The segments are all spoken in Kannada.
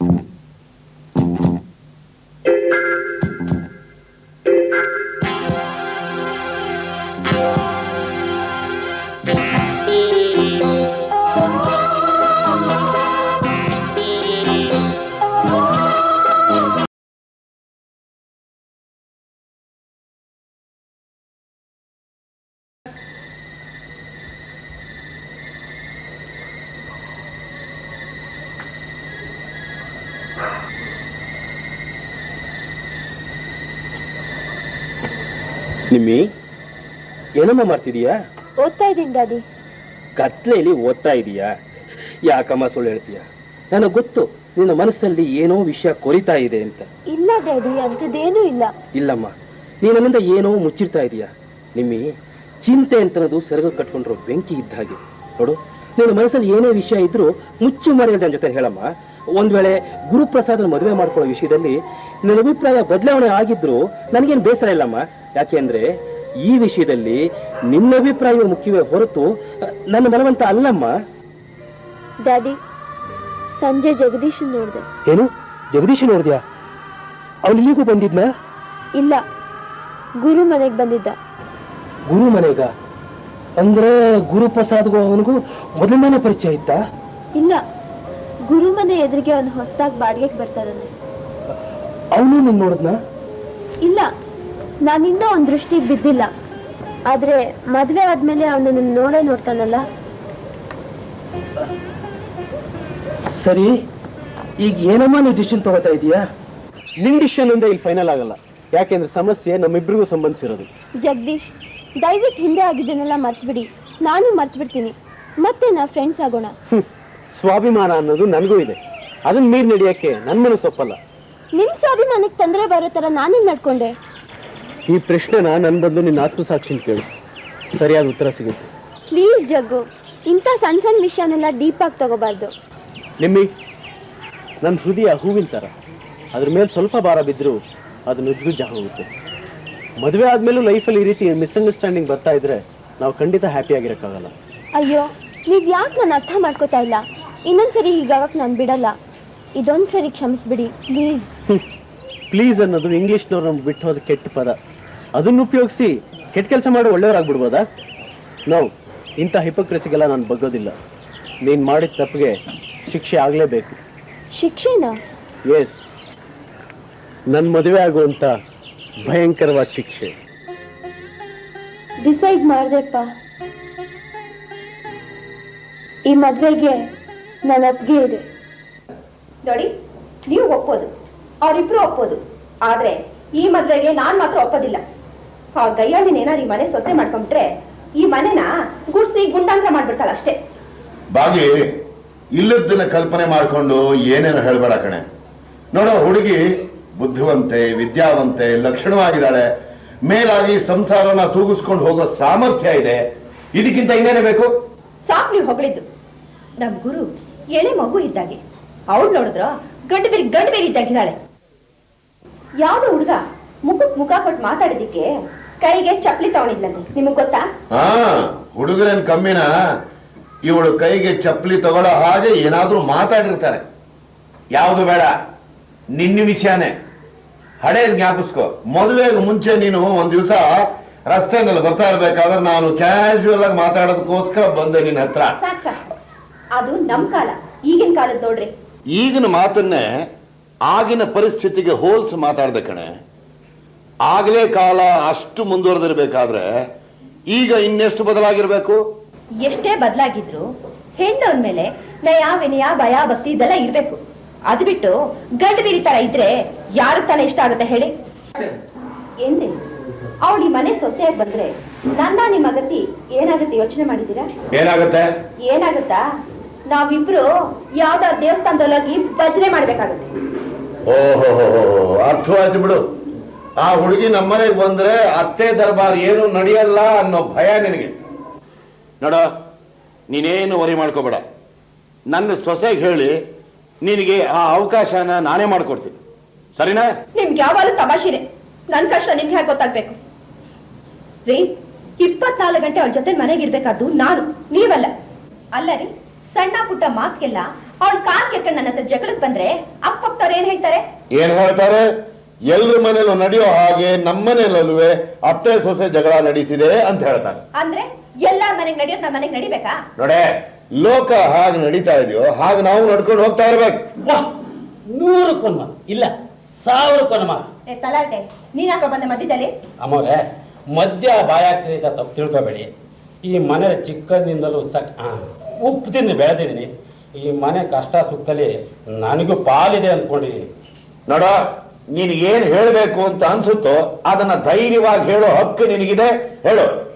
Mm-hmm. ನಿಮ್ಮಿ ಏನಮ್ಮ ಮಾಡ್ತಿದೀಯಾ? ಓದ್ತಾ ಇದ್ದೀನಿ ದಾದಿ ಕತ್ಲೆಯಲ್ಲಿ ಓದ್ತಾ ಇದೀಯಾ? ಯಾಕಮ್ಮ ಸುಳ್ಳು ಹೇಳ್ತೀಯ? ನನಗೆ ಗೊತ್ತು ನಿನ್ನ ಮನಸ್ಸಲ್ಲಿ ಏನೋ ವಿಷಯ ಕೊರಿತಾ ಇದೆ ಅಂತ. ಇಲ್ಲ ಡ್ಯಾಡಿ ಅಂಥದ್ದೇನೂ ಇಲ್ಲ. ಇಲ್ಲಮ್ಮ ನೀ ನನ್ನಿಂದ ಏನೋ ಮುಚ್ಚಿರ್ತಾ ಇದೀಯಾ? ನಿಮ್ಮಿ ಚಿಂತೆ ಅಂತನದು ಸೆರಗ ಕಟ್ಕೊಂಡಿರೋ ಬೆಂಕಿ ಇದ್ದ ಹಾಗೆ. ನೋಡು ನಿನ್ನ ಮನಸ್ಸಲ್ಲಿ ಏನೇ ವಿಷಯ ಇದ್ರೂ ಮುಚ್ಚು ಮರೆಯದ ನನ್ನ ಜೊತೆ ಹೇಳಮ್ಮ. ಒಂದ್ ವೇಳೆ ಗುರುಪ್ರಸಾದನ ಮದುವೆ ಮಾಡ್ಕೊಳ್ಳೋ ವಿಷಯದಲ್ಲಿ ನನ್ನ ಅಭಿಪ್ರಾಯ ಬದಲಾವಣೆ ಆಗಿದ್ರು ನನಗೇನು ಬೇಸರ ಇಲ್ಲಮ್ಮ. ಯಾಕೆ ಅಂದ್ರೆ ಈ ವಿಷಯದಲ್ಲಿ ನಿನ್ನ ಅಭಿಪ್ರಾಯ ಮುಖ್ಯವೇ ಹೊರತು ನನ್ನ ಮನವಂತ ಅಲ್ಲಮ್ಮ. ಡ್ಯಾಡಿ ಸಂಜೆ ಜಗದೀಶ್ ನೋಡಿದೆ. ಏನು? ಜಗದೀಶ್ ನೋಡಿದ್ಯಾ? ಅವನು ಇಲ್ಲಿಗೂ ಬಂದಿದ್ನ? ಇಲ್ಲ ಗುರು ಮನೆಗೆ ಬಂದಿದ್ದ. ಗುರು ಮನೆಗ? ಅಂದ್ರೆ ಗುರು ಪ್ರಸಾದ್ಗೂ ಅವನಿಗೂ ಮೊದಲನೇ ಪರಿಚಯ ಇತ್ತ? ಇಲ್ಲ ಗುರು ಮನೆ ಎದುರಿಗೆ ಅವನು ಹೊಸದಾಗಿ ಬಾಡಿಗೆಗೆ ಬರ್ತಾ ಅವನು ನೋಡಿದ್ನಾ? ಇಲ್ಲ ನಾನಿಂದ ಒಂದ್ ದೃಷ್ಟಿ ಬಿದ್ದಿಲ್ಲ. ಆದ್ರೆ ಮದ್ವೆ ಆದ್ಮೇಲೆ ಅವನನ್ನು ನೋಡೇ ನೋಡ್ತಾನಲ್ಲ? ಸರಿ ಈಗ ಏನಮ್ಮ ನೀವು ಡಿಸಿಷನ್ ತಗೋತಾ ಇದೀಯಾ? ನಿನ್ ಡಿಸಿಷನ್ ಅಂದ್ರೆ ಇಲ್ಲಿ ಫೈನಲ್ ಆಗಲ್ಲ. ಯಾಕೆಂದ್ರೆ ಸಮಸ್ಯೆ ನಮ್ಮಿಬ್ರಿಗೂ ಸಂಬಂಧಿಸಿರೋದು. ಜಗದೀಶ್ ದಯವಿಟ್ಟು ಹಿಂದೆ ಆಗಿದ್ದನ್ನೆಲ್ಲ ಮರ್ತ್ಬಿಡಿ. ನಾನು ಮರ್ತ್ಬಿಡ್ತೀನಿ. ಮತ್ತೆ ನಾ ಫ್ರೆಂಡ್ಸ್ ಆಗೋಣ. ಹ್ಮ್. ಸ್ವಾಭಿಮಾನ ಅನ್ನೋದು ನನಗೂ ಇದೆ. ಅದನ್ನ ಮೀರ್ ನಡೆಯಕ್ಕೆ ನನ್ನ ಮನಸ್ಸು ಒಪ್ಪಲ್ಲ ನಿಮ್ ಸ್ವಾಭಿಮಾನಕ್ಕೆ ತೊಂದರೆ ಬರೋ ತರ ನಾನೇನ್ ನಡ್ಕೊಂಡೆ? ಈ ಪ್ರಶ್ನೆನ ನನ್ನ ಬದಲು ನಿನ್ನ ಆತ್ಮಸಾಕ್ಷಿ ಕೇಳು. ಸರಿಯಾದ ಉತ್ತರ ಸಿಗುತ್ತೆ. ಪ್ಲೀಸ್ ಜಗ್ಗು ಇಂಥ ಸಣ್ಣ ಸಣ್ಣ ವಿಷಯನೆಲ್ಲ ಡೀಪಾಗಿ ತಗೋಬಾರ್ದು. ನಿಮ್ಮಿ ನನ್ನ ಹೃದಯ ಹೂವಿನ ಥರ ಅದ್ರ ಮೇಲೆ ಸ್ವಲ್ಪ ಭಾರ ಬಿದ್ದರೂ ಅದು ನುಜ್ಗುಜ್ಜ ಹೋಗುತ್ತೆ. ಮದುವೆ ಆದಮೇಲೂ ಲೈಫಲ್ಲಿ ಈ ರೀತಿ ಮಿಸ್ಅಂಡರ್ಸ್ಟ್ಯಾಂಡಿಂಗ್ ಬರ್ತಾ ಇದ್ರೆ ನಾವು ಖಂಡಿತ ಹ್ಯಾಪಿ ಆಗಿರೋಕ್ಕಾಗಲ್ಲ. ಅಯ್ಯೋ ನೀವು ಯಾಕೆ ನಾನು ಅರ್ಥ ಮಾಡ್ಕೋತಾ ಇಲ್ಲ? ಇನ್ನೊಂದ್ಸರಿ ಹೀಗಾಗಕ್ಕೆ ನಾನು ಬಿಡಲ್ಲ. ಇದೊಂದ್ಸರಿ ಕ್ಷಮಿಸ್ಬಿಡಿ ಪ್ಲೀಸ್. ಪ್ಲೀಸ್ ಅನ್ನೋದು ಇಂಗ್ಲೀಷ್ನವ್ರು ನಮ್ಗೆ ಬಿಟ್ಟು ಹೋದ ಕೆಟ್ಟ ಪದ. ಅದನ್ನು ಉಪಯೋಗಿಸಿ ಕೆಟ್ಟ ಕೆಲಸ ಮಾಡಿ ಒಳ್ಳೆಯವರಾಗ್ಬಿಡ್ಬೋದಾ? ನಾವು ಇಂಥ ಹಿಪೋಕ್ರೆಸಿಗೆಲ್ಲ ನಾನು ಬಗ್ಗೋದಿಲ್ಲ. ನೀನು ಮಾಡಿದ ತಪ್ಪಿಗೆ ಶಿಕ್ಷೆ ಆಗಲೇಬೇಕು. ಶಿಕ್ಷೆನಾ? ಎಸ್ ನನ್ನ ಮದುವೆ ಆಗುವಂಥ ಭಯಂಕರವಾದ ಶಿಕ್ಷೆ. ಡಿಸೈಡ್ ಮಾಡಿದೆಪ್ಪ. ಈ ಮದುವೆಗೆ ನನ್ನ ಅಪ್ಗೆ ಇದೆ. ನೋಡಿ ನೀವು ಒಪ್ಪೋದು. ಅವರಿಬ್ರು ಒಪ್ಪೋದು. ಆದ್ರೆ ಈ ಮದ್ವೆಗೆ ನಾನ್ ಮಾತ್ರ ಒಪ್ಪೋದಿಲ್ಲ. ಆ ಗಯ್ಯಾಳಿನ ಏನಾರು ಈ ಮನೆ ಸೊಸೆ ಮಾಡ್ಕೊಂಡ್ಬಿಟ್ರೆ ಈ ಮನೆನ ಗುಡ್ಸಿ ಗುಂಡಾಂತ್ರ ಮಾಡ್ಬಿಡ್ತಾಳ ಅಷ್ಟೇ. ಬಾಗಿ ಇಲ್ಲದನ್ನ ಕಲ್ಪನೆ ಮಾಡ್ಕೊಂಡು ಏನೇನು ಹೇಳ್ಬೇಡ ಕಣೆ. ನೋಡೋ ಹುಡುಗಿ ಬುದ್ಧಿವಂತೆ ವಿದ್ಯಾವಂತೆ ಲಕ್ಷಣವಾಗಿದ್ದಾಳೆ. ಮೇಲಾಗಿ ಸಂಸಾರನ ತೂಗಿಸ್ಕೊಂಡು ಹೋಗೋ ಸಾಮರ್ಥ್ಯ ಇದೆ. ಇದಕ್ಕಿಂತ ಇನ್ನೇನೇ ಬೇಕು? ಸಾಕ್ಲಿ ನೀವು ಹೊಗಳಿದ್ದು. ನಮ್ ಗುರು ಎಳೆ ಮಗು ಇದ್ದಾಗೆ. ಅವಳು ನೋಡಿದ್ರ ಗಂಡು ಬೇರೆ ಗಂಡು ಬೇರೆ ಇದ್ದಾಗಿದ್ದಾಳೆ. ಯಾವ್ದೋ ಹುಡುಗ ಮುಖಕ್ ಮುಖ ಕೊಟ್ಟು ಮಾತಾಡಿದಿಕ್ಕೆ ಕೈಗೆ ಚಪ್ಲಿ ತಗೊಂಡಿದ್ಲಂತೆ. ನಿಮಗ್ ಗೊತ್ತಾ? ಹಾ ಹುಡುಗರೇನ್ ಕಮ್ಮಿನ? ಇವಳು ಕೈಗೆ ಚಪ್ಪಲಿ ತಗೊಳ್ಳೋ ಹಾಗೆ ಏನಾದ್ರೂ ಮಾತಾಡಿರ್ತಾರೆ. ಯಾವುದು ಬೇಡ ನಿನ್ನ ವಿಷಯನೇ. ಹಳೇ ಜ್ಞಾಪಿಸ್ಕೋ. ಮದುವೆಗೆ ಮುಂಚೆ ನೀನು ಒಂದ್ ದಿವಸ ಮೇಲೆ ಬರ್ತಾ ಇರ್ಬೇಕಾದ್ರೆ ನಾನು ಕ್ಯಾಶುವಲ್ ಆಗಿ ಮಾತಾಡೋದಕ್ಕೋಸ್ಕರ ಬಂದೆ ನಿನ್ನ ಹತ್ರ. ಸಾಕ್ ಸಾಕ್ ಸಾಕ್. ಅದು ನಮ್ ಕಾಲ. ಈಗಿನ ಕಾಲದ ನೋಡ್ರಿ. ಈಗಿನ ಮಾತನ್ನೇ ಆಗಿನ ಪರಿಸ್ಥಿತಿಗೆ ಹೋಲ್ಸ್ ಮಾತಾಡ್ದೆ ಕಣೆ. ಆಗಲೇ ಕಾಲ ಅಷ್ಟು ಮುಂದುವರೆದಿರಬೇಕಾದ್ರೆ ಈಗ ಇನ್ನೆಷ್ಟು ಬದಲಾಗಿರ್ಬೇಕು? ಎಷ್ಟೇ ಬದಲಾಗಿದ್ರು ಹೆಣ್ಣವನ್ ಮೇಲೆ ನಯ ವಿನಯ ಭಯ ಭಕ್ತಿ ಇದೆಲ್ಲ ಇರ್ಬೇಕು. ಅದು ಬಿಟ್ಟು ಗಂಡು ಬೀರಿ ತರ ಇದ್ರೆ ಯಾರು ತಾನೇ ಇಷ್ಟ ಆಗುತ್ತೆ ಹೇಳಿ? ಏನ್ರಿ ಅವಳು ಮನೆ ಸೊಸೆಯಾಗಿ ಬಂದ್ರೆ ನನ್ನ ನಿಮ್ಮ ಗತಿ ಏನಾಗುತ್ತೆ ಯೋಚನೆ ಮಾಡಿದೀರಾ ಏನಾಗುತ್ತೆ? ಏನಾಗುತ್ತಾ? ನಾವಿಬ್ರು ಯಾವ್ದಾದ್ರು ದೇವಸ್ಥಾನದೊಳಗಿ ಭಜನೆ ಮಾಡ್ಬೇಕಾಗುತ್ತೆ. ಓಹೋ ಅರ್ಥವಾಯ್ತು ಬಿಡು. ಆ ಹುಡುಗಿ ನಮ್ಮನೆಗೆ ಬಂದ್ರೆ ಅತ್ತೆ ದರ್ಬಾರ್ ಏನು ನಡೆಯಲ್ಲ ಅನ್ನೋ ಭಯ ನಿನಗೆ. ನೋಡ, ನೀನೇನು ವರಿ ಮಾಡ್ಕೋಬೇಡ. ನನ್ನ ಸೊಸೆಗೆ ಹೇಳಿ, ನಿನಗೆ ಆ ಅವಕಾಶನ ನಾನೇ ಮಾಡ್ಕೊಡ್ತೀನಿ. ಸರಿನಾ? ನಿಮ್ಗೆ ಯಾವಾಗಲೂ ತಮಾಷೆನೆ. ನನ್ ಕಷ್ಟ ನಿಮ್ಗೆ ಹೇಗೆ ಗೊತ್ತಾಗ್ಬೇಕು? ರೀ, ಇಪ್ಪತ್ನಾಲ್ಕು ಗಂಟೆ ಅವಳ ಜೊತೆ ಮನೆಗೆ ಇರ್ಬೇಕಾದ್ದು ನಾನು, ನೀವಲ್ಲ. ಅಲ್ಲ ರೀ, ಸಣ್ಣ ಪುಟ್ಟ ಮಾತ್ಗೆಲ್ಲ ಅವಳ ಕಾಲ್ ಕೆರ್ಕೊಂಡು ನನ್ನ ಹತ್ರ ಜಗಳಕ್ಕೆ ಬಂದ್ರೆ ಅಪ್ಪ ಸುತ್ತಮುತ್ತವ್ರು ಏನ್ ಹೇಳ್ತಾರೆ? ಏನ್ ಹೇಳ್ತಾರೆ? ಎಲ್ರ ಮನೇಲೂ ನಡೆಯೋ ಹಾಗೆ ನಮ್ಮನೇಲಲ್ಲೂ ಅತ್ತೆ ಸೊಸೆ ಜಗಳ ನಡೀತಿದೆ ಅಂತ ಹೇಳ್ತಾರೆ ಅಂದ್ರೆ ಎಲ್ಲಾ ಮನೆಗ್ ನಡೆಯೋದ್ ನಮ್ಮ ಮನೆಗ್ ನಡಿಬೇಕಾ? ನೋಡೆ ಲೋಕ ಹಾಗೆ ನಡೀತಾ ಇದೆಯೋ ಹಾಗೆ ನಾವು ನಡ್ಕೊಂಡು ಹೋಗ್ತಾ ಇರ್ಬೇಕು. ನೂರು ನೂರಕ್ಕೊಂದು ಮಾತು. ಇಲ್ಲ ಸಾವಿರ ಮಾತು. ಏ ತಲಾಟೆ ನೀನ್ ಯಾಕ ಬಂದೆ ಮಧ್ಯದಲ್ಲಿ? ಅಮ್ಮವ್ರೆ ಮದ್ಯ ಬಾಯಾಗ್ತಿದೆ ಅಂತ ತಪ್ಪು ತಿಳ್ಕೊಬೇಡಿ. ಈ ಮನೆ ಚಿಕ್ಕಂದಿಂದಲೂ ಸಕ್ ಆ, ಉಪ್ಪು ತಿಂದು ಬೆಳೆದಿದ್ದೀನಿ. ಈ ಮನೆ ಕಷ್ಟ ಸುಖದಲ್ಲಿ ನನಗೂ ಪಾಲಿದೆ ಅಂದ್ಕೊಂಡಿದ್ದೀನಿ. ನೋಡ ನೀನು ಏನ್ ಹೇಳಬೇಕು ಅಂತ ಅನ್ಸುತ್ತೋ ಅದನ್ನ ಧೈರ್ಯವಾಗಿ ಹೇಳೋ ಹಕ್ಕು ನಿನಗಿದೆ. ಹೇಳು.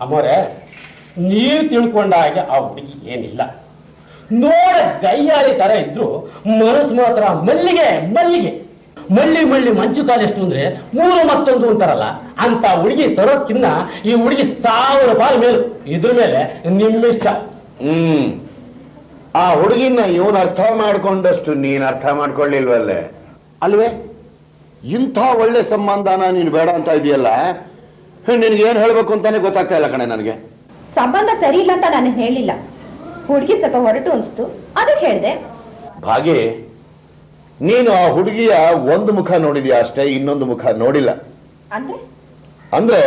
ಅಮ್ಮೋರೆ ನೀರು ತಿಳ್ಕೊಂಡ ಹಾಗೆ ಆ ಹುಡುಗಿ ಏನಿಲ್ಲ. ನೋಡ ಗೈಯಾಳಿ ತರ ಇದ್ರು ಮನಸ್ಸು ಮಾತ್ರ ಮಲ್ಲಿಗೆ ಮಲ್ಲಿಗೆ. ಮಳ್ಳಿ ಮಳ್ಳಿ ಮಂಚು ಕಾಲೆಷ್ಟು ಅಂದ್ರೆ ಮೂರು ಮತ್ತೊಂದು ಅಂತಾರಲ್ಲ ಅಂತ ಹುಡುಗಿ ತರೋದ್ಕಿನ್ನ ಈ ಹುಡುಗಿ ಸಾವಿರ ರೂಪಾಯಿ ಮೇಲು. ಇದ್ರ ಮೇಲೆ ನಿಮ್ಮಿಷ್ಟ. ಹ್ಮ್. ಆ ಹುಡುಗಿನ ಇವನು ಅರ್ಥ ಮಾಡ್ಕೊಂಡಷ್ಟು ನೀನು ಅರ್ಥ ಮಾಡ್ಕೊಳ್ಳಿಲ್ವಲ್ಲೇ? ಅಲ್ವೇ? ಇಂಥ ಒಳ್ಳೆ ಸಂಬಂಧನ ನೀನು ಬೇಡ ಅಂತ ಇದೆಯಲ್ಲ? ನಿನ್ಗೆ ಏನ್ ಹೇಳ್ಬೇಕು ಅಂತಾನೆ ಗೊತ್ತಾಗ್ತಾ ಇಲ್ಲ ಕಣೆ ನನಗೆ. ಸಂಬಂಧ ಸರಿ ಇಲ್ಲ ಅಂತ ನಾನು ಹೇಳಿಲ್ಲ. ಹುಡುಗಿ ಸ್ವಲ್ಪ ಹೊರಟು ಅನಿಸ್ತು. ಅದಕ್ಕೆ ಹೇಳಿದೆ. ಭಾಗಿ ನೀನು ಆ ಹುಡುಗಿಯ ಒಂದು ಮುಖ ನೋಡಿದ್ಯಾ ಅಷ್ಟೇ ಇನ್ನೊಂದು ಮುಖ ನೋಡಿಲ್ಲ. ಅಂದ್ರೆ? ಅಂದ್ರೆ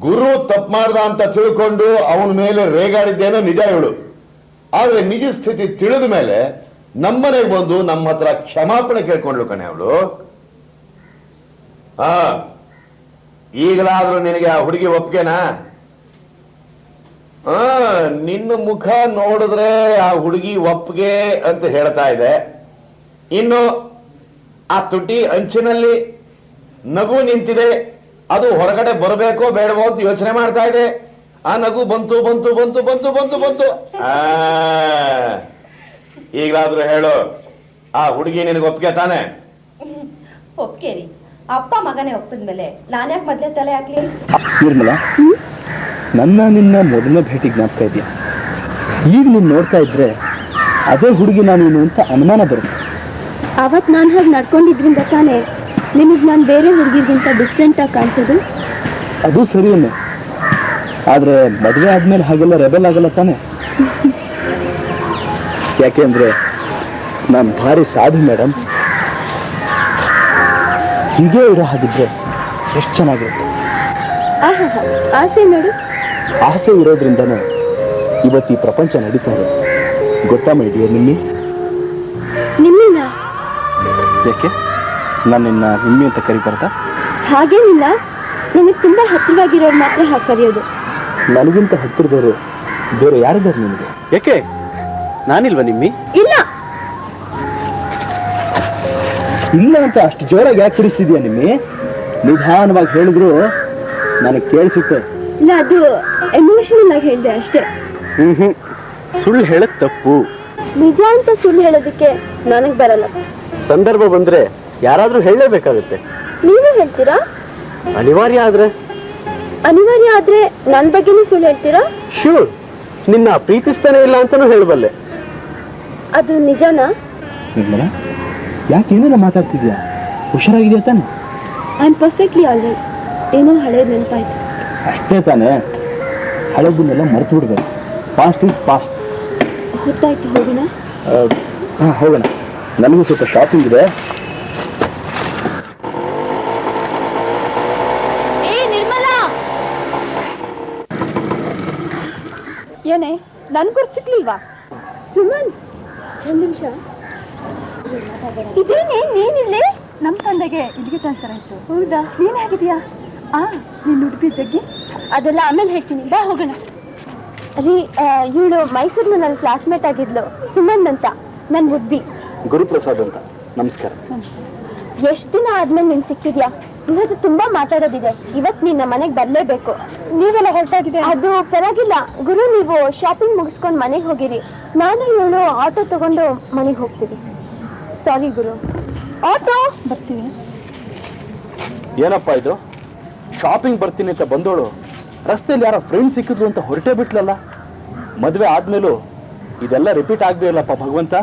ಗುರು ತಪ್ಪು ಮಾಡ್ದ ಅಂತ ತಿಳ್ಕೊಂಡು ಅವನ ಮೇಲೆ ರೇಗಾಡಿದ್ದೇನೋ ನಿಜ ಹೇಳು. ಆದ್ರೆ ನಿಜ ಸ್ಥಿತಿ ತಿಳಿದ ಮೇಲೆ ನಮ್ಮನೆಗೆ ಬಂದು ನಮ್ಮ ಹತ್ರ ಕ್ಷಮಾಪಣೆ ಕೇಳ್ಕೊಂಡ್ಳು ಕಣೆ ಅವಳು. ಹಾ, ಈಗಲಾದ್ರೂ ನಿನಗೆ ಆ ಹುಡುಗಿ ಒಪ್ಗೆನಾ? ಆ ನಿನ್ನ ಮುಖ ನೋಡಿದ್ರೆ ಆ ಹುಡುಗಿ ಒಪ್ಗೆ ಅಂತ ಹೇಳ್ತಾ ಇದೆ. ಇನ್ನು ಆ ತುಟಿ ಅಂಚಿನಲ್ಲಿ ನಗು ನಿಂತಿದೆ. ಅದು ಹೊರಗಡೆ ಬರಬೇಕೋ ಬೇಡವೋ ಅಂತ ಯೋಚನೆ ಮಾಡ್ತಾ ಇದೆ. ಆ ನಗು ಬಂತು ಬಂತು ಬಂತು ಬಂತು ಬಂತು ಬಂತು. ಆ ಈಗಲಾದ್ರೂ ಹೇಳು ಆ ಹುಡುಗಿ ನಿನಗೆ ಒಪ್ಪಿಗೆ ತಾನೆ? ಒಪ್ಕೇರಿ ಅಪ್ಪ ಮಗನೇ ಒಪ್ಪಿದ್ಮೇಲೆ ನಾನ್ಯಾಕೆ ಮೊದಲೇ ತಲೆ ಹಾಕ್ಲಿ? ನಿರ್ಮಲ ನನ್ನ ನಿನ್ನ ಮೊದಲನೇ ಭೇಟಿ ಜ್ಞಾಪಕ ಇದೆಯಾ? ಈಗ ನೀನು ನೋಡ್ತಾ ಇದ್ರೆ ಅದೇ ಹುಡುಗಿ ನಾನು ಏನು ಅಂತ ಅನುಮಾನ ಬರುತ್ತೆ. ಅವತ್ತು ನಾನು ಹಾಗೆ ನಡ್ಕೊಂಡಿದ್ರಿಂದ ತಾನೇ ನಿಮಗೆ ನಾನು ಬೇರೆ ಹುಡುಗಿಗಿಂತ ಡಿಫ್ರೆಂಟಾಗಿ ಕಾಣಿಸೋದು? ಅದು ಸರಿಯೇನೆ. ಆದ್ರೆ ಮದುವೆ ಆದ್ಮೇಲೆ ಹಾಗೆಲ್ಲ ರೆಬೆಲ್ ಆಗಲ್ಲ ತಾನೆ. ಯಾಕೆಂದ್ರೆ ನಾನು ಭಾರಿ ಸಾಧು ಮೇಡಮ್ ಹೀಗೆ ಇರೋ ಹಾಗಿದ್ರೆ ಎಷ್ಟು ಚೆನ್ನಾಗಿರುತ್ತೆ. ಆಹಾ ಆಸೆ ನೋಡು. ಆಸೆ ಇರೋದ್ರಿಂದನೇ ಇವತ್ತು ಈ ಪ್ರಪಂಚ ನಡೀತಾ ಇರೋದು ಗೊತ್ತಾ ಮೇಡಿಯ ನಿಮ್ಮಿ? ನಿಮ್ಮಿನ? ಯಾಕೆ? ನಾನು ನಿನ್ನ ನಿಮ್ಮಿ ಅಂತ ಕರಿಬಾರ್ದಾ? ಹಾಗೇನಿಲ್ಲ. ನನಗೆ ತುಂಬ ಹತ್ತಿರವಾಗಿರೋರು ಮಾತ್ರ ಹಾಗೆ ಕರೆಯೋದು. ನನಗಿಂತ ಹತ್ತಿರದವರು ಬೇರೆ ಯಾರಿದ್ದಾರೆ ನಿಮಗೆ? ಯಾಕೆ ನಾನಿಲ್ವಾ ನಿಮ್ಮಿ? ಇಲ್ಲ. ಇಲ್ಲ ಅಂತ ಅಷ್ಟು ಜೋರಾಗಿ ಯಾಕೆ ಕಿರಿಸ್ತಿದ್ಯಾ ನಿಮ್ಮಿ? ನಿಧಾನವಾಗಿ ಹೇಳಿದ್ರು ನನಗೆ ಕೇಳಿಸುತ್ತೆ. ಇಲ್ಲ ಅದು ಎಮೋಷನಲ್ ಆಗಿ ಹೇಳಿದೆ ಅಷ್ಟೇ. ಹ್ಮ್ ಹ್ಮ್. ಸುಳ್ಳು ಹೇಳಕ್ ತಪ್ಪು. ನಿಜ ಅಂತ ಸುಳ್ಳು ಹೇಳೋದಕ್ಕೆ ನನಗೆ ಬರಲ್ಲ. ಸಂದರ್ಭ ಬಂದ್ರೆ ಯಾರಾದ್ರೂ ಹೇಳಲೇಬೇಕಾಗುತ್ತೆ. ನೀವೇ ಹೇಳ್ತೀರಾ? ಅನಿವಾರ್ಯ ಆದ್ರೆ. ಅನಿವಾರ್ಯ ಆದ್ರೆ ನನ್ನ ಬಗ್ಗೆನೇ ಸುಳ್ಳು ಹೇಳ್ತೀರಾ? ಶ್ಯೂರ್ ನಿನ್ನ ಪ್ರೀತಿಸ್ತಾನೆ ಇಲ್ಲ ಅಂತಾನು ಹೇಳಬಲ್ಲೆ. ಅದು ನಿಜನಾ? ನಿರ್ಮಲ ಯಾಕೆ ಏನೋ ಮಾತಾಡ್ತಿದ್ಯಾ? ಹುಷಾರಾಗಿದೆಯಾ ತಾನೆ? I am perfectly all right ಏನೋ ಹಳೆ ನೆನಪಾಯ್ತು. ಅಷ್ಟೇ ತಾನೇ. ಹಳೇದನ್ನೆಲ್ಲ ಮರೆತು ಬಿಡ್ಬೇಕು ಪಾಸ್ಟ್ ಇಸ್ ಪಾಸ್ಟ್ ಹೊತ್ತಾಯ್ತು ಹೋಗೋಣ? ಹಾಂ ಹೋಗೋಣ. ನನಗೂ ಸ್ವಲ್ಪ ಶಾಪಿಂಗ್ ಇದೆ ಏ ನಿರ್ಮಲಾ ಏನೇ ನನ್ ಗುರ್ತು ಸಿಕ್ಲಿಲ್ವಾ? ಸುಮನ್ ಒಂದ್ ನಿಮಿಷ. ಇದೇನೇ ನೀನಿಲ್ಲಿ ನಮ್ಮ ತಂದೆಗೆ ಇಲ್ಲಿಗೆ ಟ್ರಾನ್ಸ್ಫರ್ ಆಯ್ತು. ಹೌದಾ? ನೀನ್ ಹೇಗಿದ್ಯಾ ಆ ನೀನ್ ಉಡುಪಿ ಜಗ್ಗಿ. ಅದೆಲ್ಲ ಆಮೇಲೆ ಹೇಳ್ತೀನಿ. ಬಾ ಹೋಗೋಣ. ರೀ ಇವಳು ಮೈಸೂರಿನ ನನ್ನ ಕ್ಲಾಸ್ಮೇಟ್ ಆಗಿದ್ಲು. ಸುಮನ್ ಅಂತ. ನನ್ ಉದ್ಬಿ ಗುರುಪ್ರಸಾದ್ ಅಂತ. ನಮಸ್ಕಾರ. ಎಷ್ಟು ದಿನ ಆದ್ಮೇಲೆ ನೀನ್ ಸಿಕ್ಕಿದ್ಯಾ? ಇವತ್ತು ತುಂಬಾ ಮಾತಾಡೋದಿದೆ. ಇವತ್ ನಿನ್ನ ಮನೆಗ್ ಬರ್ಲೇಬೇಕು. ನೀವೆಲ್ಲ ಹೊರಟಾಗಿದೆ ಅದು ಪರವಾಗಿಲ್ಲ. ಗುರು ನೀವು ಶಾಪಿಂಗ್ ಮುಗಿಸ್ಕೊಂಡು ಮನೆಗೆ ಹೋಗಿರಿ. ನಾನು ಇವಳು ಆಟೋ ತಗೊಂಡು ಮನೆಗೆ ಹೋಗ್ತೀವಿ ಸಾರಿ ಗುರು. ಆಟೋ ಬರ್ತೀನಿ. ಏನಪ್ಪ ಇದು? ಶಾಪಿಂಗ್ ಬರ್ತೀನಿ ಅಂತ ಬಂದೋಳು. ರಸ್ತೆಯಲ್ಲಿ ಯಾರೋ ಫ್ರೆಂಡ್ ಸಿಕ್ಕಿದ್ರು ಅಂತ ಹೊರಟೇ ಬಿಟ್ಲಲ್ಲ? ಮದುವೆ ಆದ್ಮೇಲೂ ಇದೆಲ್ಲ ರಿಪೀಟ್ ಆಗದೆ ಇಲ್ಲಪ್ಪ ಭಗವಂತ.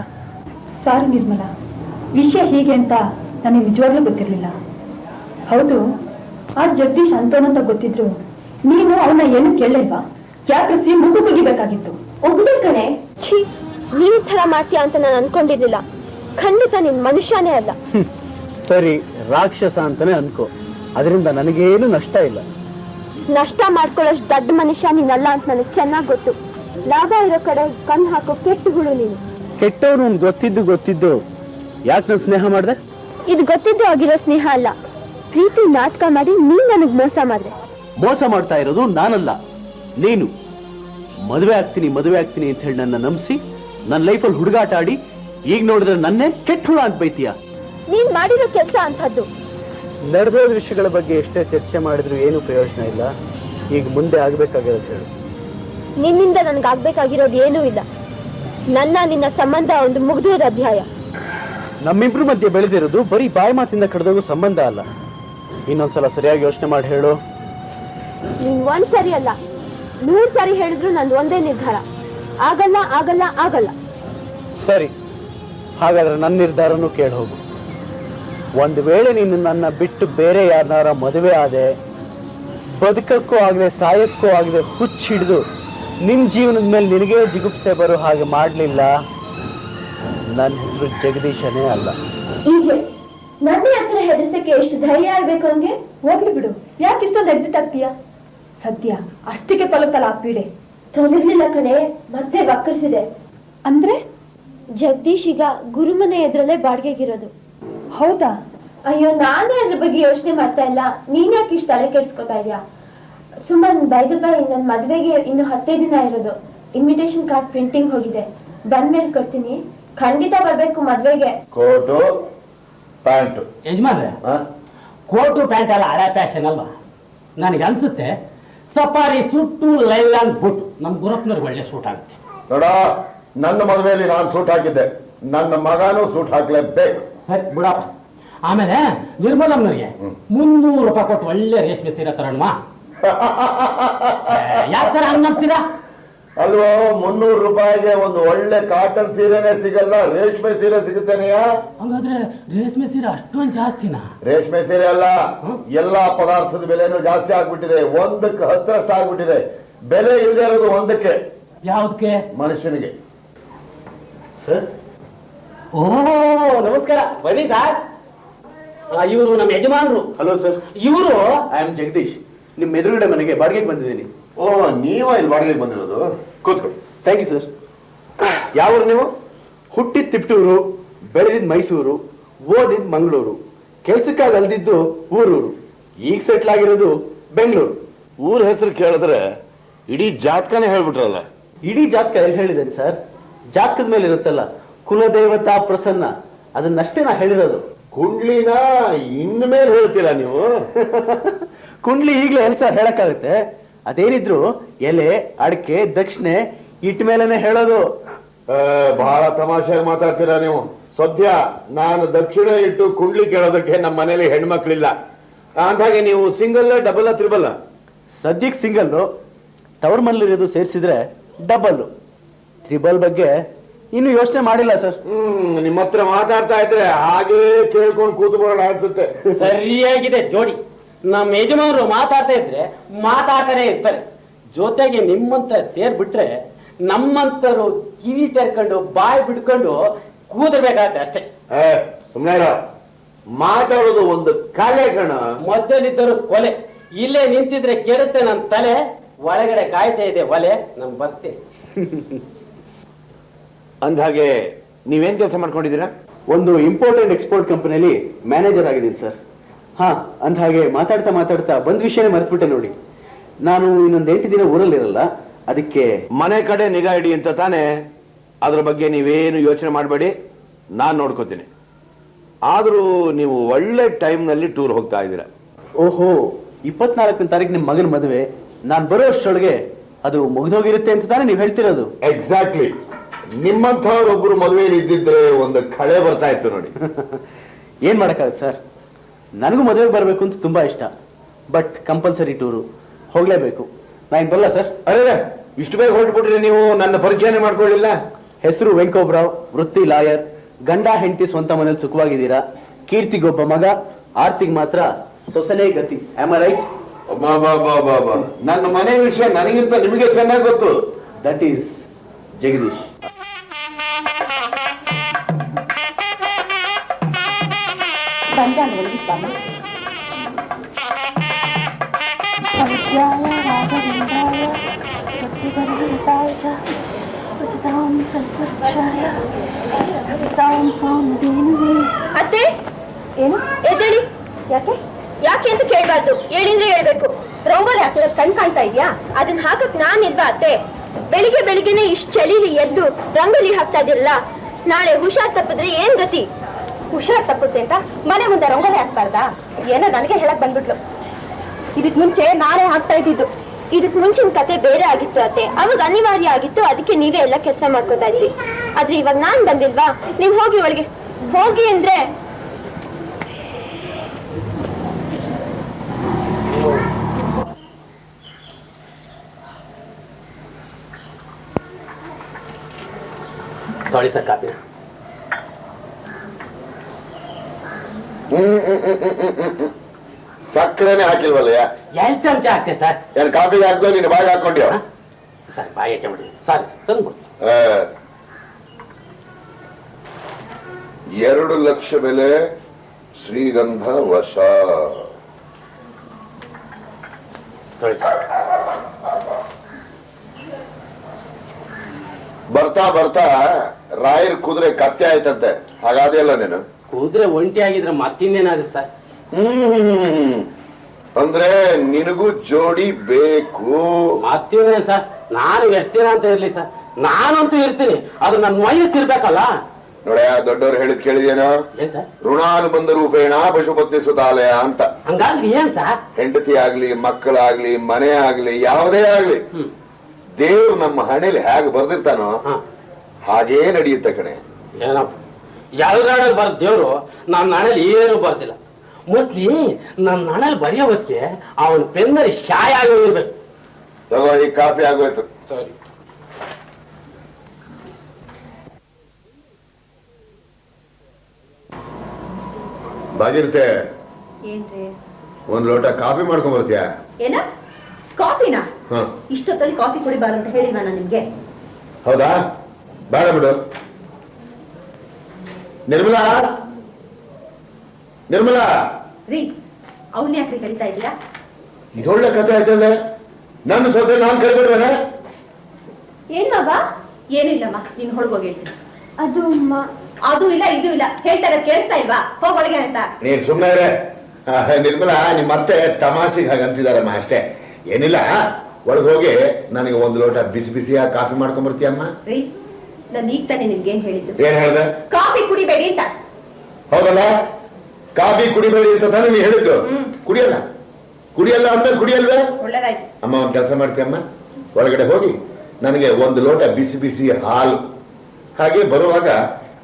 ಸಾರಿ ನಿರ್ಮಲ. ವಿಷಯ ಹೀಗೆ ಅಂತ ನನಗೆ ನಿಜವಾಗ್ಲೂ ಗೊತ್ತಿರಲಿಲ್ಲ. ಹೌದು. ಆ ಜಗದೀಶ್ ಅಂತೋನ್ ಅಂತ ಗೊತ್ತಿದ್ರು. ನೀನು ಅವನ ಏನು ಕೇಳಲ್ವಾ ಯಾಕೆ ಮುಖ ಕುಗಿಬೇಕಾಗಿತ್ತು? ಒಗ್ದು ಕಣೆ. ಛೀ ನೀನ್ ತರ ಮಾಡ್ತೀಯ ಅಂತ ನಾನು ಅನ್ಕೊಂಡಿರ್ಲಿಲ್ಲ. ಖಂಡಿತ ನಿನ್ ಮನುಷ್ಯನೇ ಅಲ್ಲ. ಸರಿ ರಾಕ್ಷಸ ಅಂತಾನೆ ಅನ್ಕೋ. ಅದರಿಂದ ನನಗೇನು ನಷ್ಟ ಇಲ್ಲ. ನಷ್ಟ ಮಾಡ್ಕೊಳ್ಳೋಷ್ಟು ದೊಡ್ಡ ಮನುಷ್ಯ ನೀನಲ್ಲ ಅಂತ ನನಗೆ ಚೆನ್ನಾಗಿ ಗೊತ್ತು. ಲಾಭ ಇರೋ ಕಡೆ ಕಣ್ ಹಾಕೋ ಕೆಟ್ಟ ಹುಳು ನೀನು. ಕೆಟ್ಟವ್ರು ಗೊತ್ತಿದ್ದು ಗೊತ್ತಿದ್ದು. ಯಾಕೆ ನಾನು ಸ್ನೇಹ ಮಾಡ್ದೆ? ಇದು ಗೊತ್ತಿದ್ದು ಆಗಿರೋ ಸ್ನೇಹ ಅಲ್ಲ. ಪ್ರೀತಿ ನಾಟಕ ಮಾಡಿ ನೀನ್ ನನಗ್ ಮೋಸ ಮಾಡಿದೆ. ಮೋಸ ಮಾಡ್ತಾ ಇರೋದು ನಾನಲ್ಲ ನೀನು. ಮದುವೆ ಆಗ್ತೀನಿ ಮದುವೆ ಆಗ್ತೀನಿ ಅಂತ ಹೇಳಿ ನನ್ನ ನಂಬಿಸಿ ನನ್ನ ಲೈಫಲ್ಲಿ ಹುಡುಗಾಟ ಆಡಿ ಈಗ ನೋಡಿದ್ರೆ ನನ್ನೇ ಕೆಟ್ಟ ಹುಳ ಅಂತ ಬೈತೀಯ? ನೀನ್ ಮಾಡಿರೋ ಕೆಲಸ ಅಂತದ್ದು ನಡೆದೋದ ವಿಷಯಗಳ ಬಗ್ಗೆ ಎಷ್ಟೇ ಚರ್ಚೆ ಮಾಡಿದ್ರು ಏನು ಪ್ರಯೋಜನ ಇಲ್ಲ. ಈಗ ಮುಂದೆ ಆಗ್ಬೇಕಾಗಿರೋದು ಹೇಳು. ನಿನ್ನಿಂದ ನನ್ಗೆ ಆಗ್ಬೇಕಾಗಿರೋದು ಏನೂ ಇಲ್ಲ. ನನ್ನ ನಿನ್ನ ಸಂಬಂಧ ಒಂದು ಮುಗ್ದೋದ ಅಧ್ಯಾಯ. ನಮ್ಮಿಬ್ರ ಮಧ್ಯೆ ಬೆಳೆದಿರೋದು ಬರೀ ಬಾಯಿ ಮಾತಿಂದ ಕಡ್ದೋಗೋ ಸಂಬಂಧ ಅಲ್ಲ. ಇನ್ನೊಂದ್ಸಲ ಸರಿಯಾಗಿ ಯೋಚನೆ ಮಾಡಿ ಹೇಳು. ನೀನ್ ಒಂದ್ ಸರಿ ಅಲ್ಲ ನೂರ್ ಸರಿ ಹೇಳಿದ್ರು ನಂದು ಒಂದೇ ನಿರ್ಧಾರ. ಆಗಲ್ಲ ಆಗಲ್ಲ ಆಗಲ್ಲ. ಸರಿ ಹಾಗಾದ್ರೆ ನನ್ನ ನಿರ್ಧಾರನೂ ಕೇಳಿ ಹೋಗು. ಒಂದು ವೇಳೆ ನೀನು ನನ್ನ ಬಿಟ್ಟು ಬೇರೆ ಯಾರನ್ನಾರ ಮದುವೆ ಆದೆ ಬದುಕಕ್ಕೂ ಆಗದೆ ಸಾಯಕ್ಕೂ ಆಗದೆ ಹುಚ್ಚ ಹಿಡಿದು ನಿನ್ನ ಜೀವನದ ಮೇಲೆ ನಿನಗೇ ಜಿಗುಪ್ಸೆ ಬರೋ ಹಾಗೆ ಮಾಡಲಿಲ್ಲ ನನ್ನ ಹೆಸರು ಜಗದೀಶನೇ ಅಲ್ಲ. ನನ್ನೇ ಹತ್ರ ಹೆದರ್ಸಕ್ಕೆ ಎಷ್ಟು ಧೈರ್ಯ ಆಗ್ಬೇಕು ಹಂಗೆ? ಹೋಗ್ಲಿ ಬಿಡು. ಯಾಕೆ ಇಷ್ಟೊಂದು ಎಕ್ಸಿಟ್ ಆಗ್ತೀಯಾ? ಸದ್ಯ ಅಷ್ಟಕ್ಕೆ ತಲುಪಲ್ಲ ಆ ಪೀಡೆ. ತೊಲಗ್ಲಿಲ್ಲ ಕಣೆ ಮತ್ತೆ ವಕ್ಕರಿಸಿದೆ. ಅಂದ್ರೆ? ಜಗದೀಶ್ ಈಗ ಗುರುಮನೆ ಎದುರಲ್ಲೇ ಬಾಡಿಗೆಗಿರೋದು. ಹೌದಾ? ಅಯ್ಯೋ ನಾನೇ ಅದ್ರ ಬಗ್ಗೆ ಯೋಚನೆ ಮಾಡ್ತಾ ಇಲ್ಲ. ನೀನ್ ಯಾಕೆ ಇಷ್ಟು ತಲೆ ಕೆಡ್ಸ್ಕೊತಾ ಇದೆಯಾ? ಸುಮ್ಮನ್ ಬೈದು ಬೈ ನನ್ ಮದ್ವೆಗೆ ಇನ್ನು ಹತ್ತೇ ದಿನ ಇರೋದು. ಇನ್ವಿಟೇಷನ್ ಕಾರ್ಡ್ ಪ್ರಿಂಟಿಂಗ್ ಹೋಗಿದೆ. ಬಂದ್ಮೇಲೆ ಕೊಡ್ತೀನಿ. ಖಂಡಿತ ಬರ್ಬೇಕು ಮದ್ವೆಗೆ. ಕೋಟು. ಪ್ಯಾಂಟು. ಯಜಮಾನ್ರೆ ಕೋಟು ಪ್ಯಾಂಟ್ ಎಲ್ಲ ಹಳೆ ಫ್ಯಾಷನ್ ಅಲ್ವಾ? ನನಗೆ ಅನ್ಸುತ್ತೆ ಸಫಾರಿ ಸುಟ್ಟು ಲೈಲಾನ್ ಬುಟ್ ನಮ್ಮ ಗುರಪ್ಪನವ್ರಿಗೆ ಒಳ್ಳೆ ಸೂಟ್ ಆಗುತ್ತೆ. ನೋಡ ನನ್ನ ಮದುವೆಯಲ್ಲಿ ನಾನು ಸೂಟ್ ಹಾಕಿದ್ದೆ. ನನ್ನ ಮಗನೂ ಸೂಟ್ ಹಾಕ್ಲೇಬೇಕು. ಸರಿ ಬಿಡಪ್ಪ. ಆಮೇಲೆ ನಿರ್ಮಲಮ್ಮನವ್ರಿಗೆ ಮುನ್ನೂರು ರೂಪಾಯಿ ಕೊಟ್ಟು ಒಳ್ಳೆ ರೇಷ್ಮೆ ಸೀರೆ ತರೋಣವಾ. ಯಾಕೆ ಸರ್ ಹಂಗ್ ನಂಬ್ತೀರಾ? ಅಲ್ವೋ ಮುನ್ನೂರು ರೂಪಾಯಿಗೆ ಒಂದು ಒಳ್ಳೆ ಕಾಟನ್ ಸೀರೆನೆ ಸಿಗಲ್ಲ ರೇಷ್ಮೆ ಸೀರೆ ಸಿಗುತ್ತೇನೆಯಾ? ಹಂಗಾದ್ರೆ ರೇಷ್ಮೆ ಸೀರೆ ಅಷ್ಟೊಂದು ಜಾಸ್ತಿನಾ? ರೇಷ್ಮೆ ಸೀರೆ ಅಲ್ಲ ಎಲ್ಲಾ ಪದಾರ್ಥದ ಬೆಲೆನೂ ಜಾಸ್ತಿ ಆಗ್ಬಿಟ್ಟಿದೆ. ಒಂದಕ್ಕೆ ಹತ್ತರಷ್ಟು ಆಗ್ಬಿಟ್ಟಿದೆ. ಬೆಲೆ ಇಲ್ಲದೆ ಇರೋದು ಒಂದಕ್ಕೆ. ಯಾವ್ದಕ್ಕೆ ಮನುಷ್ಯನಿಗೆ. ಸರ್? ಓ ನಮಸ್ಕಾರ. ಬನ್ನಿ ಸರ್. ಇವರು ನಮ್ಮ ಯಜಮಾನರು. Hello sir. ಇವರು ಐ ಆಮ್ ಜಗದೀಶ್. ನಿಮ್ಮ ಎದುರುಗಡೆ ಮನೆಗೆ ಬಾಡಿಗೆಗೆ ಬಂದಿದ್ದೀನಿ. ಓ ನೀವ ಇಲ್ಲಿ ಬಾಡಿಗೆ ಬಂದಿರೋದು? ಕೂತ್ಕೊಳ್ಳಿ ಥ್ಯಾಂಕ್ ಯು ಸರ್ ಯಾವರು ನೀವು? ಹುಟ್ಟಿದ ತಿಪ್ಟೂರು ಬೆಳೆದಿದ್ದು ಮೈಸೂರು ಓದಿದ್ ಮಂಗಳೂರು ಕೆಲ್ಸಕ್ಕಾಗಿ ಅಲ್ದಿದ್ದು ಊರೂರು ಈಗ ಸೆಟ್ಲ್ ಆಗಿರೋದು ಬೆಂಗಳೂರು. ಊರ ಹೆಸರು ಕೇಳಿದ್ರೆ ಇಡೀ ಜಾತಕನೇ ಹೇಳ್ಬಿಟ್ರಲ್ಲ. ಇಡೀ ಜಾತಕ ಎಲ್ಲಿ ಹೇಳಿದ್ದೇನೆ ಸರ್ ಜಾತಕದ ಮೇಲೆ ಇರುತ್ತಲ್ಲ ಕುಲದೇವತಾ ಪ್ರಸನ್ನ ಅದನ್ನಷ್ಟೇ ನಾ ಹೇಳಿರೋದು. ಕುಂಡ್ಲಿನ ಇನ್ಮೇಲೆ ಹೇಳ್ತೀರಾ ನೀವು? ಕುಂಡ್ಲಿ ಈಗಲೇ ಏನು ಸರ್ ಹೇಳಕ್ಕಾಗುತ್ತೆ. ಅದೇನಿದ್ರು ಎಲೆ ಅಡಕೆ ದಕ್ಷಿಣೆ ಇಟ್ಟ ಮೇಲೆನೆ ಹೇಳೋದು. ಬಹಳ ತಮಾಷೆಯಾಗಿ ಮಾತಾಡ್ತೀರಾ ನೀವು? ಸದ್ಯ ನಾನು ದಕ್ಷಿಣ ಇಟ್ಟು ಕುಂಡ್ಲಿ ಕೇಳೋದಕ್ಕೆ ನಮ್ಮ ಮನೇಲಿ ಹೆಣ್ಮಕ್ಳಿಲ್ಲ. ಅಂದಾಗೆ ನೀವು ಸಿಂಗಲ್ ಡಬಲ್ ತ್ರಿಬಲ್ ಸದ್ಯಕ್ಕೆ ಸಿಂಗಲ್ಲು ತವ್ರ ಮನೇಲಿರೋದು ಸೇರಿಸಿದ್ರೆ ಡಬಲ್ಲು ತ್ರಿಬಲ್ ಬಗ್ಗೆ ಇನ್ನು ಯೋಚನೆ ಮಾಡಿಲ್ಲ ಸರ್ ಹ್ಮ್ ನಿಮ್ಮ ಹತ್ರ ಮಾತಾಡ್ತಾ ಇದ್ರೆ ಹಾಗೇ ಕೇಳ್ಕೊಂಡು ಕೂತ್ಕೊಳ್ಳೋಣ ಅನ್ಸುತ್ತೆ. ಸರಿಯಾಗಿದೆ ಜೋಡಿ. ನಮ್ಮ ಯಜಮಾನರು ಮಾತಾಡ್ತಾ ಇದ್ರೆ ಮಾತಾಡ್ತಾನೆ ಇರ್ತಾರೆ. ಜೊತೆಗೆ ನಿಮ್ಮಂತ ಸೇರ್ಬಿಟ್ರೆ ನಮ್ಮಂತರು ಕಿವಿ ತೆರ್ಕೊಂಡು ಬಾಯಿ ಬಿಡ್ಕೊಂಡು ಕೂದರ್ಬೇಕಾಗತ್ತೆ ಅಷ್ಟೇ. ಸುಮ್ಮನೆ ಸುಮ್ನೆ ಇರೋ. ಮಾತಾಡೋದು ಒಂದು ಕಲೆ ಕಣ. ಮೊದಲಿದ್ದರು ಕೊಲೆ. ಇಲ್ಲೇ ನಿಂತಿದ್ರೆ ಕೆಡುತ್ತೆ ನನ್ನ ತಲೆ ಒಳಗಡೆ ಕಾಯ್ತಾ ಇದೆ ಒಲೆ ನಮ್ ಬರ್ತೆ ಅಂದ್ಹಾಗೆ ನೀವೇನ್ ಕೆಲಸ ಮಾಡ್ಕೊಂಡಿದ್ದೀರಾ? ಒಂದು ಇಂಪೋರ್ಟೆಂಟ್ ಅಂಡ್ ಎಕ್ಸ್ಪೋರ್ಟ್ ಕಂಪನಿಯಲ್ಲಿ ಮ್ಯಾನೇಜರ್ ಆಗಿದ್ದೀನಿ ಸರ್ ಹಾ ಅಂದ ಹಾಗೆ ಮಾತಾಡ್ತಾ ಮಾತಾಡ್ತಾ ಬಂದ ವಿಷಯನೇ ಮರೆತುಬಿಟ್ಟೆ ನೋಡಿ. ನಾನು ಇನ್ನೊಂದು ಎಂಟು ದಿನ ಊರಲ್ಲಿರಲ್ಲ ಅದಕ್ಕೆ ಮನೆ ಕಡೆ ನಿಗಾ ಇಡಿ ಅಂತ ತಾನೇ ಅದ್ರ ಬಗ್ಗೆ ನೀವೇನು ಯೋಚನೆ ಮಾಡಬೇಡಿ ನಾನು ನೋಡ್ಕೋತೀನಿ. ಆದರೂ ನೀವು ಒಳ್ಳೆ ಟೈಮ್ನಲ್ಲಿ ಟೂರ್ ಹೋಗ್ತಾ ಇದ್ದೀರಾ. ಓಹೋ ಇಪ್ಪತ್ನಾಲ್ಕನೇ ತಾರೀಕು ನಿಮ್ಮ ಮಗನ ಮದುವೆ ನಾನು ಬರೋ ಅಷ್ಟೊಳಗೆ ಅದು ಮುಗಿದೋಗಿರುತ್ತೆ ಅಂತ ತಾನೇ ನೀವು ಹೇಳ್ತಿರೋದು. ಎಕ್ಸಾಕ್ಟ್ಲಿ ನಿಮ್ಮಂಥವ್ರೊಬ್ರು ಮದುವೆಯಲ್ಲಿ ಇದ್ದಿದ್ರೆ ಒಂದು ಕಳೆ ಬರ್ತಾ ಇತ್ತು ನೋಡಿ. ಏನ್ ಮಾಡಕ್ಕಾಗತ್ತೆ ಸರ್? ನನಗೂ ಮದುವೆಗೆ ಬರಬೇಕು ಅಂತ ತುಂಬಾ ಇಷ್ಟ. ಬಟ್ ಕಂಪಲ್ಸರಿ ಟೂರು ಹೋಗ್ಲೇಬೇಕು. ನಾನು ಬರಲ್ಲ ಸರ್? ಅದೇ ಇಷ್ಟು ಬೇಗ ಹೊರಟ್ಬಿಟ್ರೆ ನೀವು ನನ್ನ ಪರಿಚಯನೇ ಮಾಡ್ಕೊಳ್ಳಿಲ್ಲ? ಹೆಸರು ವೆಂಕೋಬ್ರಾವ್ ವೃತ್ತಿ ಲಾಯರ್ ಗಂಡ ಹೆಂಡತಿ ಸ್ವಂತ ಮನೇಲಿ ಸುಖವಾಗಿದ್ದೀರಾ? ಕೀರ್ತಿಗೊಬ್ಬ ಮಗ ಆರ್ತಿಗ್ ಮಾತ್ರ ಸೊಸನೇ ಗತಿ. ಆಮ್ ರೈಟ್ ಬಾ ಬಾ ಬಾ ಬಾ ಬಾ. ನನ್ನ ಮನೆ ವಿಷಯ ನನಗಿಂತ ನಿಮಗೆ ಚೆನ್ನಾಗಿ ಗೊತ್ತು. That is Jagadish. ಬಂದ ಅತ್ತೆ? ಏನು? ಎದ್ದೇಳಿ ಯಾಕೆ? ಯಾಕೆ ಅಂತ ಕೇಳ್ಬಾರ್ದು. ಹೇಳಿದ್ರೆ ಹೇಳ್ಬೇಕು. ರಂಗೋಲಿ ಹಾಕಿರೋ ಕಣ್ ಕಾಣ್ತಾ ಇದ್ಯಾ? ಅದನ್ನ ಹಾಕಕ್ ನಾನಿಲ್ವಾ ಅತ್ತೆ? ಬೆಳಿಗ್ಗೆ ಬೆಳಿಗ್ಗೆನೆ ಇಷ್ಟ ಚಳಿಲಿ ಎದ್ದು ರಂಗೋಲಿ ಹಾಕ್ತಾ ಇದಿರಲ್ಲ ನಾಳೆ ಹುಷಾರ್ ತಪ್ಪಿದ್ರೆ ಏನ್ ಗತಿ? ಹುಷಾರ್ ತಪ್ಪುತ್ತೆ ಅಂತ ಮನೆ ಮುಂದೆ ರಂಗೋಲಿ ಹಾಕ್ಬಾರ್ದಾ? ಏನೋ ನನಗೆ ಹೇಳಕ್ ಬಂದ್ಬಿಟ್ಲು. ಇದಕ್ ಮುಂಚೆ ನಾನೇ ಹಾಕ್ತಾ ಇದ್ದಿದ್ದು. ಇದಕ್ ಮುಂಚಿನ ಕತೆ ಬೇರೆ ಆಗಿತ್ತು ಅತ್ತೆ. ಅವಾಗ ಅನಿವಾರ್ಯ ಆಗಿತ್ತು. ಅದಕ್ಕೆ ನೀವೇ ಎಲ್ಲ ಕೆಲಸ ಮಾಡ್ಕೋತಾ ಇದ್ವಿ ಆದ್ರೆ ಇವಾಗ ನಾನ್ ಬಂದಿಲ್ವಾ? ನೀವ್ ಹೋಗಿ ಒಳಗೆ. ಹೋಗಿ ಅಂದ್ರೆ ತೊಳಿ ಸರ್ ಕಾಪಿನ ಹ್ಮ್ ಹ್ಮ್ ಹ್ಮ್ ಹ್ಮ್ ಹ್ಮ್ ಹ್ಮ್ ಹ್ಮ್. ಸಕ್ಕರೆನೆ ಹಾಕಿಲ್ವಲ್ಲಯ್ಯ? ಎರಡು ಚಮಚ ಹಾಕ್ತೆ ಸರ್. ಏನ್ ಕಾಫಿಗೆ ಹಾಕ್ದೋ ನೀನು ಬಾಯಿಗೆ ಹಾಕೊಂಡ್ಯೋ ಸರ್ ಬಾಯಿ ಚಮಡಿ ಸಾರಿ ಸರ್ ತಂದ್ಬಿಡ್ತೀನಿ ಆ. ಎರಡು ಲಕ್ಷ ಬೆಲೆ ಶ್ರೀಗಂಧ ವಶ. ಸರ್. ಬರ್ತಾ ಬರ್ತಾ ರಾಯರ್ ಕುದುರೆ ಕತ್ತೆ ಆಯ್ತಂತೆ. ಹಾಗಾದೆ ಅಲ್ಲ ನೀನು? ಕೂದ್ರೆ ಒಂಟಿ ಆಗಿದ್ರೆ ಮತ್ತಿನ್ನೇನಾಗುತ್ತೆ ಸರ್? ಹ್ಮ್. ಅಂದ್ರೆ ನಿನಗೂ ಜೋಡಿ ಬೇಕು. ಮತ್ತಿನ್ನೇ ಸರ್? ನಾನು ಎಷ್ಟಿನ ದಿನ ಅಂತ ಇರ್ಲಿ ಸರ್? ನಾನಂತೂ ಇರ್ತೀನಿ. ಅದು ನನ್ನ ವಯಸ್ಸಿರ್ಬೇಕಲ್ಲ ನೋಡ್ಯಾ ದೊಡ್ಡವ್ರು ಹೇಳಿದ್ ಕೇಳಿದೇನೋ ಏನ್ ಸರ್? ಋಣಾನುಬಂಧ ರೂಪೇಣ ಪಶುಪತಿ ಸುತಾಲಯ ಅಂತ. ಹಂಗಾಗಿ ಏನ್ ಸರ್? ಹೆಂಡತಿ ಆಗ್ಲಿ ಮಕ್ಕಳಾಗ್ಲಿ ಮನೆ ಆಗ್ಲಿ ಯಾವುದೇ ಆಗ್ಲಿ. ದೇವ್ರು ನಮ್ಮ ಹಣೆಲಿ ಹೇಗೆ ಬರ್ದಿರ್ತಾನೋ ಹಾಗೇ ನಡೆಯುತ್ತೆ ಕಣೆ. ಏನಪ್ಪ? ಎಲ್ರಾಡಲ್ಲಿ ಬರ್ ದೇವ್ರು ನನ್ನ ನಾಣಲ್ಲಿ ಏನು ಬರ್ದಿಲ್ಲ. ಮೋಸ್ಟ್ಲಿ ನನ್ನ ನಾಣಲ್ಲಿ ಬರೆಯೋ ಹೊತ್ತಿಗೆ ಅವನ ಪೆನ್ನಲ್ಲಿ ಶಾಯ ಆಗೋಗಿರ್ಬೇಕು ತಗೋ ಈ ಕಾಫಿ ಆಗೋಯ್ತು. ಸಾರಿ. ಬಾಗಿರುತ್ತೆ ಏನ್ರಿ? ಒಂದ್ ಲೋಟ ಕಾಫಿ ಮಾಡ್ಕೊಂಡ್ ಬರ್ತೀಯ? ಏನ? ಕಾಫಿನಾ? ಹ. ಇಷ್ಟೊತ್ತಲ್ಲಿ ಕಾಫಿ ಕುಡಿಬಾರ ಅಂತ ಹೇಳಿ ನಾನು ನಿಮ್ಗೆ? ಹೌದಾ? ಬೇಡ ಬಿಡು. ನಿರ್ಮಲಾ? ನಿರ್ಮಲಾ? ರೀ ಅವನ್ ಯಾಕ್ರಿ ಕರಿತಾ ಇದ್ದೀರಾ ಇದೊಳ್ಳೆ ಕಥೆ ಆಯ್ತಲ್ಲ. ನನ್ನ ಸೊಸೆ ನಾನ್ ಕರಿಬಿಡ್ವೇನೆ? ಏನ್ ಮಗ ಏನು ಇಲ್ಲಮ್ಮ ನೀನ್ ಹೊಳಗೋಗಿ ಹೇಳ್ತೀನಿ. ಅದು ಅಮ್ಮ. ಅದು ಇಲ್ಲ ಇದು ಇಲ್ಲ. ಹೇಳ್ತಾರೆ ಕೇಳಿಸ್ತಾ ಇಲ್ವಾ? ಹೋಗ್ ಒಳಗೆ ಅಂತ. ನೀನ್ ಸುಮ್ಮನೆ ಇರೆ. ನಿರ್ಮಲಾ ನಿಮ್ಮ ಮತ್ತೆ ತಮಾಷೆಗೆ ಹಾಗಂತಿದಾರಮ್ಮ ಅಷ್ಟೇ. ಏನಿಲ್ಲ ಒಳಗೆ ಹೋಗಿ ನನಗೆ ಒಂದು ಲೋಟ ಬಿಸಿ ಬಿಸಿಯ ಕಾಫಿ ಮಾಡ್ಕೊಂಡ್ಬರ್ತೀಯಮ್ಮ ಬರ್ತೀಯಮ್ಮ. ರೀ ನಾನು ಈಗ ತಾನೇ ಏನ್ ಹೇಳಿದ್ದು? ಏನ್ ಹೇಳ್ದೆ? ಕಾಫಿ ಕುಡಿಬೇಡಿ ಅಂತ. ಹೌದಲ್ಲ? ಕಾಫಿ ಕುಡಿಬೇಡಿ ಅಂತ ತಾನೇ ನೀ ಹೇಳಿದ್ದು. ಕುಡಿಯಲ್ಲ? ಕುಡಿಯಲ್ಲ ಅಂದ್ರೆ ಕುಡಿಯಲ್ವೇ? ಒಳ್ಳೇದಾಯ್ತು. ಅಮ್ಮ ಒಂದು ಕೆಲಸ ಮಾಡ್ತೀಯಮ್ಮ? ಒಳಗಡೆ ಹೋಗಿ ನನಗೆ ಒಂದು ಲೋಟ ಬಿಸಿ ಬಿಸಿ ಹಾಲು. ಹಾಗೆ ಬರುವಾಗ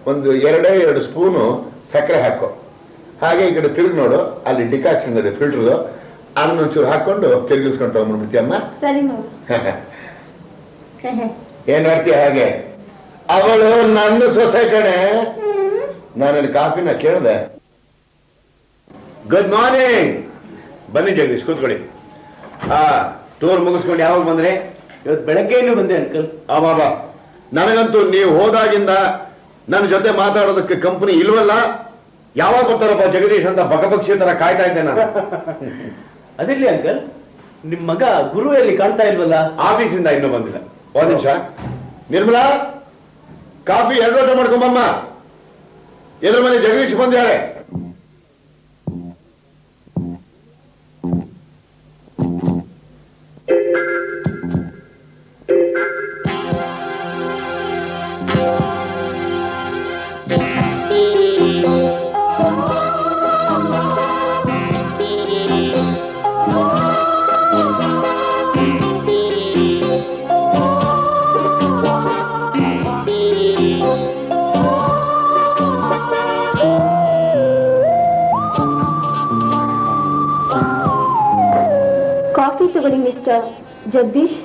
ಒಂದು ಎರಡೇ ಎರಡು ಸ್ಪೂನು ಸಕ್ಕರೆ ಹಾಕೋ. ಹಾಗೆ ಈ ಕಡೆ ತಿರುಗಿ ನೋಡು ಅಲ್ಲಿ ಡಿಕಾಕ್ಷನ್ ಇದೆ ಅದನ್ನ ಒಂಚೂರು ಹಾಕೊಂಡು ತಿರುಗಿಸ್ಕೊಂಡು ತಗೊಂಡ್ಬಿಡ್ತೀಯಮ್ಮ ಸರಿ ಏನ್ ಮಾಡ್ತೀಯ ಹಾಗೆ? ಅವಳು ನನ್ನ ಸೊಸೆ ಕಣೆ. ನಾನು ಕಾಫಿನ ಕೇಳಿದೆ. ಗುಡ್ ಮಾರ್ನಿಂಗ್ ಬನ್ನಿ ಜಗದೀಶ್ ಕೂತ್ಕೊಳ್ಳಿ. ಹಾ ಟೂರ್ ಮುಗಿಸ್ಕೊಂಡು ಯಾವಾಗ ಬಂದ್ರಿ? ಇವತ್ತು ಬೆಳಗ್ಗೆ ಬಂದೆ ಅಂಕಲ್. ಆಬಾಬಾ ನನಗಂತೂ ನೀವು ಹೋದಾಗಿಂದ ನನ್ನ ಜೊತೆ ಮಾತಾಡೋದಕ್ಕೆ ಕಂಪನಿ ಇಲ್ವಲ್ಲ? ಯಾವಾಗ ಬರ್ತಾರಪ್ಪ ಜಗದೀಶ್ ಅಂತ ಬಕಪಕ್ಷಿ ತರ ಕಾಯ್ತಾ ಇದ್ದೆ ನಾನು. ಅದಿರ್ಲಿ ಅಂಕಲ್. ನಿಮ್ ಮಗ ಗುರುವಲ್ಲಿ ಕಾಣ್ತಾ ಇಲ್ವಲ್ಲ? ಆಫೀಸಿಂದ ಇನ್ನೂ ಬಂದಿಲ್ಲ. ಒಂದ್ ನಿಮಿಷ. ನಿರ್ಮಲಾ? ಕಾಫಿ ಎರಡು ಲೋಟ ಮಾಡ್ಕೊಂಬಮ್ಮ ಎದ್ರ ಮನೆ ಜಗದೀಶ್ ಬಂದ್ಯಾಳೆ ಕಾಫಿ ತಗೊಳ್ಳಿ ಮಿಸ್ಟರ್ ಜಗದೀಶ್